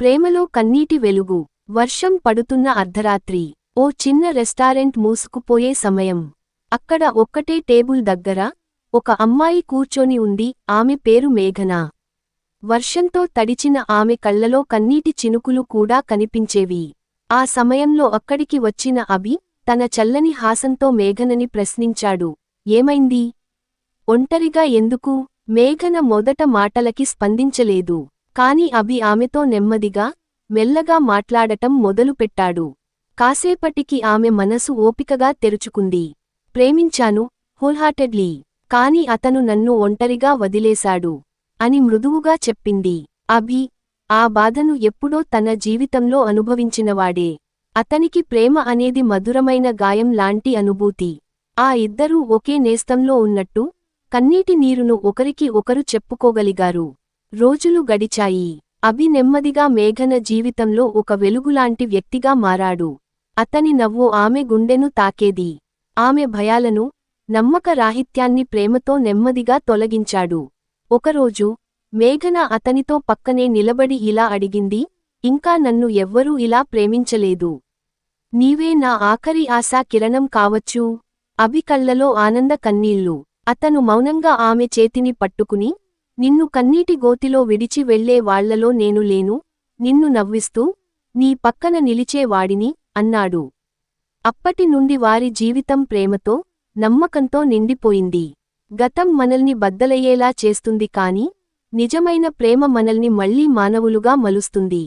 ప్రేమలో కన్నీటి వెలుగు వర్షం పడుతున్న అర్ధరాత్రి ఓ చిన్న రెస్టారెంట్ మూసుకుపోయే సమయం. అక్కడ ఒక్కటే టేబుల్ దగ్గర ఒక అమ్మాయి కూర్చొని ఉంది ఆమె పేరు మేఘనా. వర్షంతో తడిచిన ఆమె కళ్ళలో కన్నీటి చినుకులు కూడా కనిపించేవి. ఆ సమయంలో అక్కడికి వచ్చిన అభి తన చల్లని హాసంతో మేఘనని ప్రశ్నించాడు. ఏమైంది? ఒంటరిగా ఎందుకు? మేఘన మొదట మాటలకి స్పందించలేదు. కాని అభి ఆమెతో నెమ్మదిగా మెల్లగా మాట్లాడటం మొదలుపెట్టాడు. కాసేపటికి ఆమె మనసు ఓపికగా తెరుచుకుంది. ప్రేమించాను హోల్హార్టెడ్లీ. కాని అతను నన్ను ఒంటరిగా వదిలేశాడు అని మృదువుగా చెప్పింది. అభి ఆ బాధను ఎప్పుడో తన జీవితంలో అనుభవించినవాడే. అతనికి ప్రేమ అనేది మధురమైన గాయం లాంటి అనుభూతి. ఆ ఇద్దరూ ఒకే నేస్తంలో ఉన్నట్టు కన్నీటి నీరును ఒకరికి ఒకరు చెప్పుకోగలిగారు. రోజులు గడిచాయి. అభి నెమ్మదిగా మేఘన జీవితంలో ఒక వెలుగులాంటి వ్యక్తిగా మారాడు. అతని నవ్వు ఆమె గుండెను తాకేది. ఆమె భయాలను నమ్మక రాహిత్యాన్ని ప్రేమతో నెమ్మదిగా తొలగించాడు. ఒకరోజు మేఘన అతనితో పక్కనే నిలబడి ఇలా అడిగింది ఇంకా నన్ను ఎవ్వరూ ఇలా ప్రేమించలేదు. నీవే నా ఆఖరి ఆశా కిరణం కావచ్చు అభి కళ్ళలో ఆనంద కన్నీళ్ళు అతను మౌనంగా ఆమె చేతిని పట్టుకుని నిన్ను కన్నీటి గోతిలో విడిచి వెళ్ళే వాళ్ళలో నేను లేను నిన్ను నవ్విస్తూ నీ పక్కన నిలిచేవాడిని అన్నాడు. అప్పటి నుండి వారి జీవితం ప్రేమతో నమ్మకంతో నిండిపోయింది. గతం మనల్ని బద్దలయ్యేలా చేస్తుంది కాని నిజమైన ప్రేమ మనల్ని మళ్ళీ మానవులుగా మలుస్తుంది.